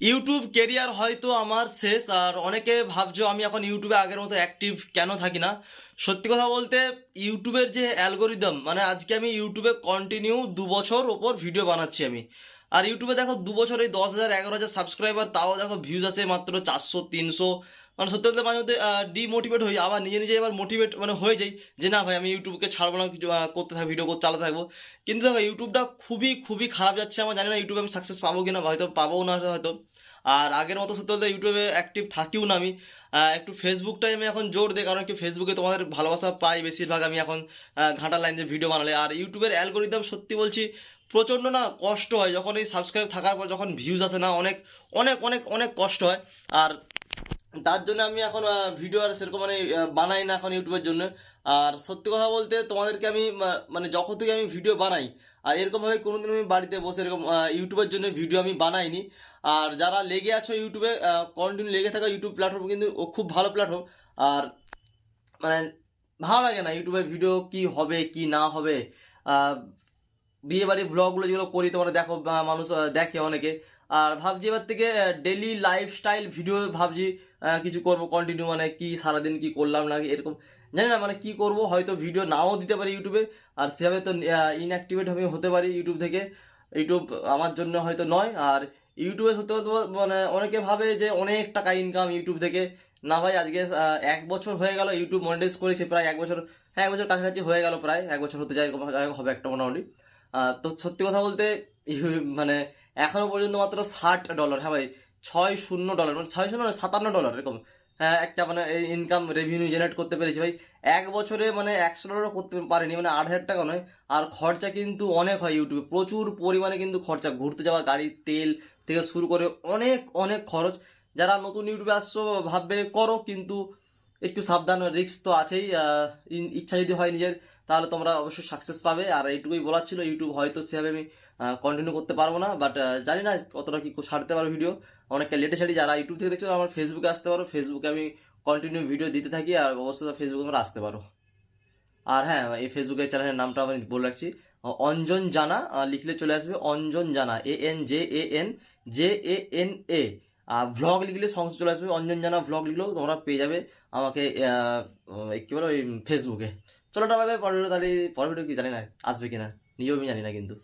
YouTube career হয়তো আমার শেষ, আর অনেকে ভাবছ আমি এখন ইউটিউবে আগের মতো অ্যাক্টিভ কেন থাকি না? সত্যি কথা বলতে, ইউটিউবের যে অ্যালগোরিদম মানে আজকে আমি ইউটিউবে কন্টিনিউ দু বছর ওপর ভিডিও বানাচ্ছি আমি। আর ইউটিউবে দেখো দু বছর এই দশ হাজার, এগারো হাজার সাবস্ক্রাইবার তাও দেখো ভিউজ আছে মাত্র চারশো, তিনশো। মানে সত্যি বলতে মাঝে মধ্যে ডিমোটিভেট হই। আবার নিজে নিজে এবার মোটিভেট মানে হয়ে যাই যে না ভাই, আমি ইউটিউবকে ছাড়বো না, কিছু করতে থাকব ভিডিও করতে, চালাতে থাকব। কিন্তু দেখো ইউটিউবটা খুবই খুবই খারাপ যাচ্ছে। আমার জানি না ইউটিউবে আমি সাকসেস পাবো কি না হয়তো পাবো না হয়তো। আর আগের মতো সত্যি বলতে ইউটিউবে অ্যাক্টিভ থাকিও না আমি। একটু ফেসবুকটাই আমি এখন জোর দিই, কারণ কি ফেসবুকে তোমাদের ভালোবাসা পাই বেশিরভাগ আমি এখন ঘাঁটা লাইন দিয়ে ভিডিও বানালে। আর ইউটিউবের অ্যালগোরিদম সত্যি বলছি প্রচণ্ড না কষ্ট হয়। যখন এই সাবস্ক্রাইব থাকার পর যখন ভিউজ আসে না, অনেক অনেক অনেক অনেক কষ্ট হয়। আর তার জন্য আমি এখন ভিডিও আর সেরকম মানে বানাই না এখন ইউটিউবের জন্য। আর সত্যি কথা বলতে তোমাদেরকে আমি মানে যখন থেকে আমি ভিডিও বানাই, আর এরকমভাবে কোনোদিন আমি বাড়িতে বসে এরকম ইউটিউবের জন্য ভিডিও আমি বানাইনি। আর যারা লেগে আছো ইউটিউবে কন্টিনিউ লেগে থাকা ইউটিউব প্ল্যাটফর্ম কিন্তু খুব ভালো প্ল্যাটফর্ম আর মানে ভালো লাগে না ইউটিউবে ভিডিও কি হবে, কি না হবে। বিয়ে বাড়ির ব্লগগুলো যেগুলো করি, তোমরা দেখো মানুষ দেখে অনেকে। আর ভাবছি এবার থেকে ডেলি লাইফস্টাইল ভিডিও ভাবছি কিছু করব কন্টিনিউ মানে কি সারাদিন কি করলাম না এরকম। জানি না মানে কি করব, হয়তো ভিডিও নাও দিতে পারি ইউটিউবে আর সেভাবে তো ইনঅ্যাক্টিভেট আমি হতে পারি ইউটিউব থেকে। ইউটিউব আমার জন্য হয়তো নয়, আর ইউটিউবে কথা বল- মানে অনেকে ভাবে যে অনেক টাকা ইনকাম ইউটিউব থেকে। না ভাই, আজকে এক বছর হয়ে গেল ইউটিউব মনিটাইজ করেছে, প্রায় এক বছর হ্যাঁ এক বছর কাছাকাছি হয়ে গেল প্রায়, এক বছর হতে যায় হবে একটা মোটামুটি। তো সত্যি কথা বলতে মানে এখনও পর্যন্ত মাত্র ষাট ডলার হ্যাঁ ভাই? ছয় শূন্য ডলার মানে ছয় শূন্য নয়, সাতান্ন ডলার এরকম। হ্যাঁ একটা মানে ইনকাম রেভিনিউ জেনারেট করতে পেরেছি ভাই। এক বছরে মানে একশো ডলারও করতে পারিনি মানে আট হাজার টাকা নয়। আর খরচা কিন্তু অনেক হয় ইউটিউবে প্রচুর পরিমাণে কিন্তু খরচা ঘুরতে যাওয়া গাড়ির তেল থেকে শুরু করে অনেক অনেক খরচ। যারা নতুন ইউটিউবে আসছো ভাববে করো কিন্তু একটু সাবধান রিস্ক তো আছেই ইচ্ছা যদি হয় নিজের, তাহলে তোমরা অবশ্যই সাকসেস পাবে। আর এইটুকুই বলার ছিল ইউটিউব হয়তো সেভাবে আমি কন্টিনিউ করতে পারব না বাট জানি না কতটা কি ছাড়তে পারো ভিডিও অনেকটা লেটে ছাড়ি যারা ইউটিউব থেকে দেখছ আমার ফেসবুকে আসতে পারো। ফেসবুকে আমি কন্টিনিউ ভিডিও দিতে থাকি, আর অবশ্যই ফেসবুকে তোমরা আসতে পারো। আর হ্যাঁ এই ফেসবুকের চ্যানেলের নামটা আমি বলে রাখছি। অঞ্জন জানা লিখলে চলে আসবে, Anjan Jana A N J A N J A N A vlog লিখলে সমস্ত চলে আসবে। অঞ্জন জানা ভ্লগ লিখলেও তোমরা পেয়ে যাবে আমাকে কী বলো ওই ফেসবুকে চলো টাকা পরের তাহলে, পরের কি জানি না, আসবে কিনা, নিজেও আমি জানি না কিন্তু।